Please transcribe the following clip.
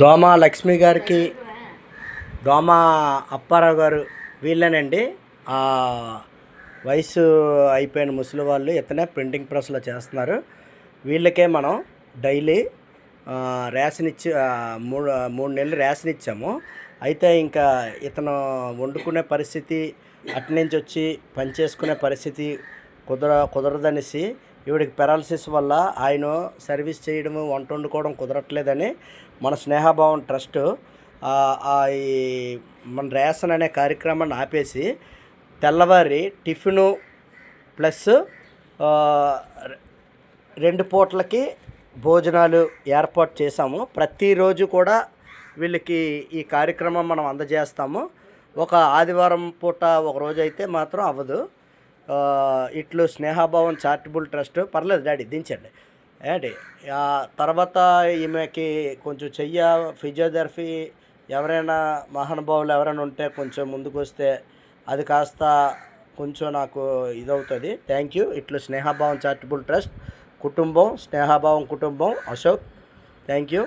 దోమ లక్ష్మి గారికి దోమ అప్పారావు గారు వీళ్ళేనండి. వయసు అయిపోయిన ముసలి వాళ్ళు ఇతనే ప్రింటింగ్ ప్రెస్లో చేస్తున్నారు. వీళ్ళకే మనం డైలీ రేషన్ ఇచ్చి మూడు మూడు నెలలు రేషన్ ఇచ్చాము అయితే ఇంకా ఇతను వండుకునే పరిస్థితి అటు నుంచి వచ్చి పని చేసుకునే పరిస్థితి కుదర కుదరదనేసి ఈవిడికి పెరాలసిస్ వల్ల ఆయన సర్వీస్ చేయడము వంట వండుకోవడం కుదరట్లేదని మన స్నేహభావం ట్రస్ట్ ఆ, ఈ మన రేషన్ అనే కార్యక్రమాన్ని ఆపేసి తెల్లవారి టిఫిను ప్లస్ రెండు పూటలకి భోజనాలు ఏర్పాటు చేశాము. ప్రతిరోజు కూడా వీళ్ళకి ఈ కార్యక్రమం మనం అందజేస్తాము. ఒక ఆదివారం పూట ఒక రోజు అయితే మాత్రం అవ్వదు. ఇట్లు స్నేహభావం చారిటబుల్ ట్రస్ట్. పర్లేదు డాడీ దించండి. ఏంటి? తర్వాత ఈమెకి కొంచెం చెయ్య ఫిజియోథెరపీ ఎవరైనా మహానుభావులు ఎవరైనా ఉంటే కొంచెం ముందుకు వస్తే అది కాస్త కొంచెం నాకు ఇదవుతుంది. Thank you. ఇట్లు స్నేహభావం చారిటబుల్ ట్రస్ట్ కుటుంబం స్నేహాభావం కుటుంబం అశోక్ థ్యాంక్ యూ.